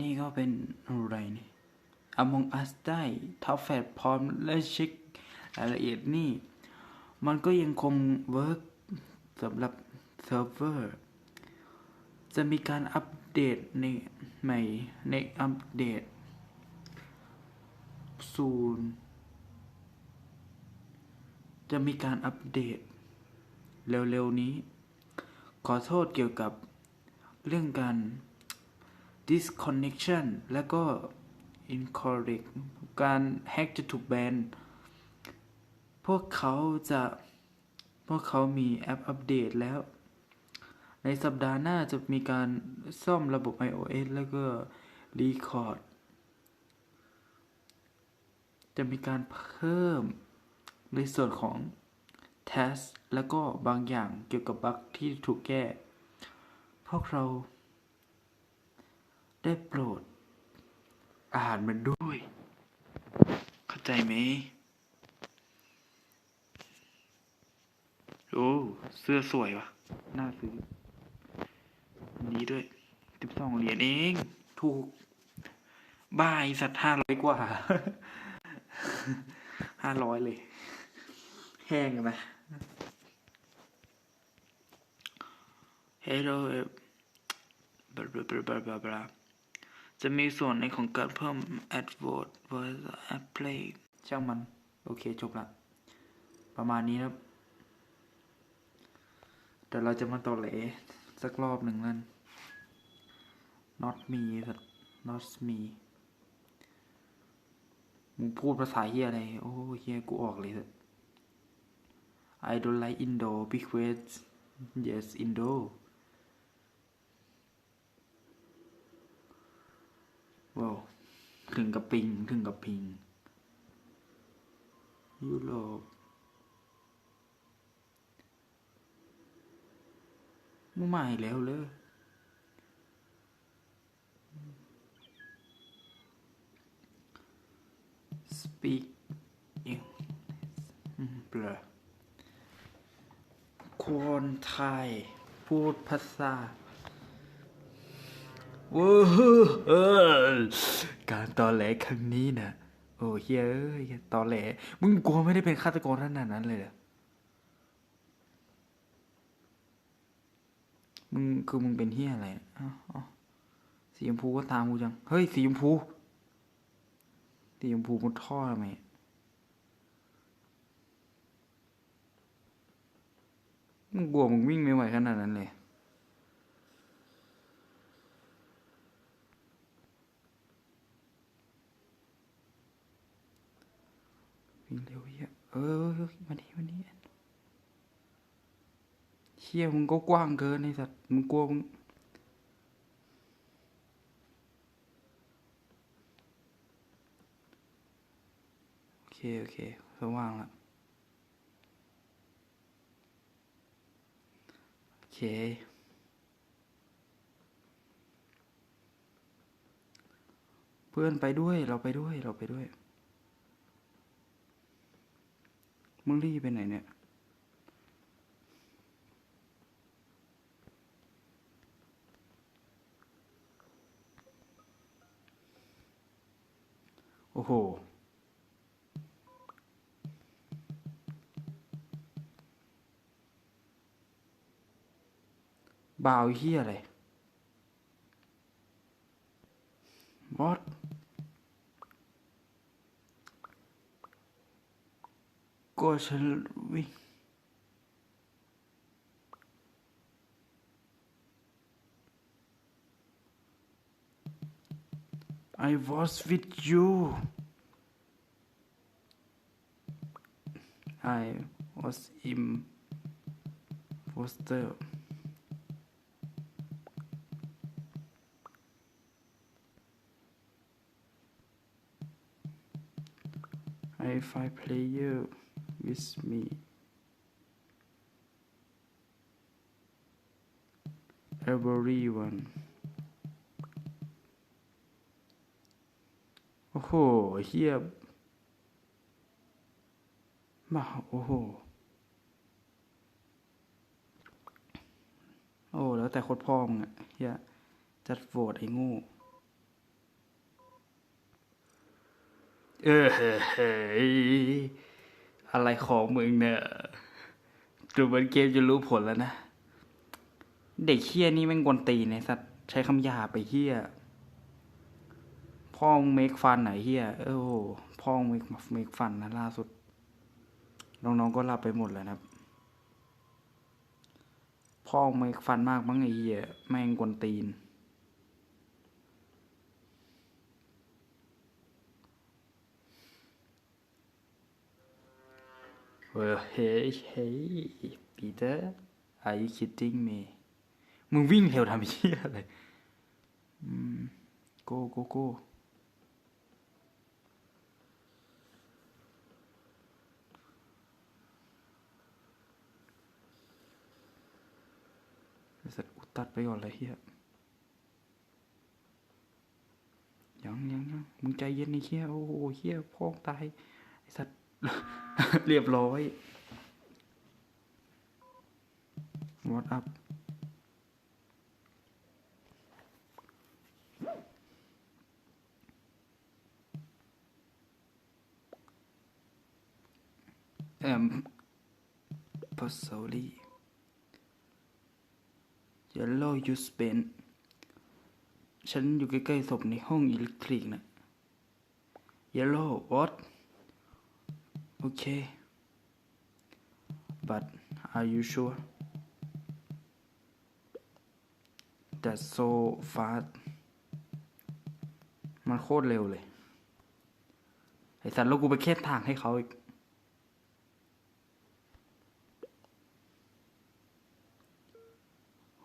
นี่ก็เป็นอะไรนี่ Among Us ได้ทับแฟดพร้อมและเช็ครายละเอียดนี่ มันก็ยังคงเวิร์กสำหรับเซิร์ฟเวอร์ จะมีการอัปเดตในใหม่ในอัปเดตศูนย์จะมีการอัปเดต เร็วๆนี้ ขอโทษเกี่ยวกับเรื่องการ disconnection และก็ incorrect การแฮกจะถูกแบน พวกเขาจะพวกเขามีแอปอัปเดตแล้ว ในสัปดาห์หน้าจะมีการซ่อมระบบ iOS แล้วก็ Record จะมีการเพิ่มในส่วนของ Test แล้วก็บางอย่างเกี่ยวกับบั๊กที่ถูกแก้ พวกเรา ได้โปรดอ่านมันด้วย เข้าใจไหมโอ้เสื้อสวยวะน่าซื้ออันนี้ด้วยสิบสองเหรียญเอง ถูกบ้าไอสัตว์ห้าร้อยกว่าห้าร้อยเลย แห้งไหม Hello บลาบล จะมีส่วนในของการเพิ่ม AdWord Voice App Play ช่างมัน โอเคจบละ ประมาณนี้ครับเดี๋ยวเราจะมาต่อเหลสักรอบหนึ่งนั่น not me สัต not me มึงพูดภาษาเฮียอะไร โอ้เฮียกูออกเลยสัต I don't like Indo because yes Indo ว้าวถึงกับปิง ถึงกับพิง ยุโรปมึงมาอีกแล้วเลย speak เบลอคนไทย พูดภาษา โอ้โหเออการตอแหลครั้งนี้นะโอ้เฮ้ยเอ้ยตอแหลมึงกลัวไม่ได้เป็นฆาตกรขนาดนั้นเลยเหรอมึงคือมึงเป็นเฮียอะไรอ๋อสีชมพูก็ตามกูจัง เฮ้ยสีชมพูสีชมพูมุดท่อทำไมมึงกลัวมึงวิ่งไม่ไหวขนาดนั้นเลย วิ่งเร็วเฮียเออเออมาดีมาดีเฮียมึงก็กว้างเกินไอ้สัตว์มึงกลัวมึงโอเคโอเคสว่างละโอเคเพื่อนไปด้วยเราไปด้วยเราไปด้วย มึงรีบไปไหนเนี่ย โอ้โหบ่าวเฮียอะไร What ก็ฉั นวิ่ง I was with you I was in was the I five player with me everyone โอ้โหเฮียมาโอ้โห โอ้ แล้วแต่โคตรพ่อมึงอะเฮียจัดโหวตไอ้งูเออเฮ้ย อะไรของมึงเนี่ยดูเหมือนเกมจะรู้ผลแล้วนะ เด็กเฮี้ยนี่แม่งกวนตีนไอ้สัตว์ใช้คำหยาบไปเฮี้ยพ่อมึงเมคฟันไหนเฮี้ยเออโหพ่อมึงเมคเมคฟันนะล่าสุด น้องๆก็หลับไปหมดแล้วนะครับ พ่อมึงเมคฟันมากมั้งไอ้เฮี้ยแม่งกวนตีน Well, hey, hey, Peter, are you kidding me? มึงวิ่งเร็วทำเหี้ยอะไรอืม go go go ไอ้สัตว์กูตัดไปก่อนเลยเฮียยังยังยังมึงใจเย็นไอ้เฮียโอ้โหเฮียพ่อตายไอ้สัตว์ เรียบร้อย What up เอ่ม Pasoli Yellow you spend ฉันอยู่ใกล้ๆศพในห้องอิเล็กทริกนะ Yellow what Okay but are you sure that's so fast มันโคตรเร็วเลย ไอสัตว์แล้วกูไปแค่ทางให้เขาอีก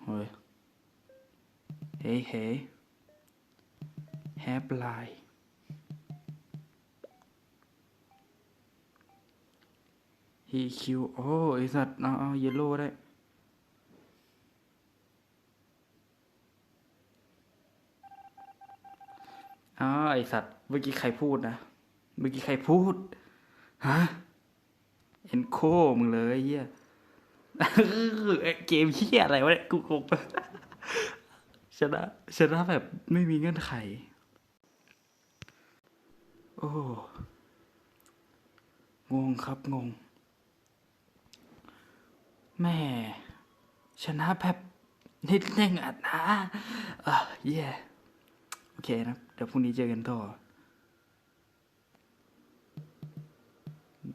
เฮ้ย เฮ้ยเฮ้ยแฮปไลน์ ฮีคิวโอ้ไอสัตว์เอาเอาเยลโล่ได้ อ้าไอสัตว์เมื่อกี้ใครพูดนะ เมื่อกี้ใครพูด ฮะ เอ็นโคมึงเลยเฮียเกมเฮียอะไรวะเนี่ยกูงงไปชนะชนะแบบไม่มีเงื่อนไข โอ้ งงครับงง แม่ชนะแบบนิดนึงอะนะอะเย่โอเคนะ เดี๋ยวพรุ่งนี้เจอกันต่อ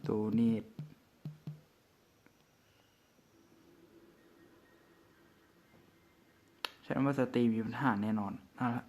โดนี่ฉันว่าสตรีมีปัญหาแน่นอนนั่นแหละ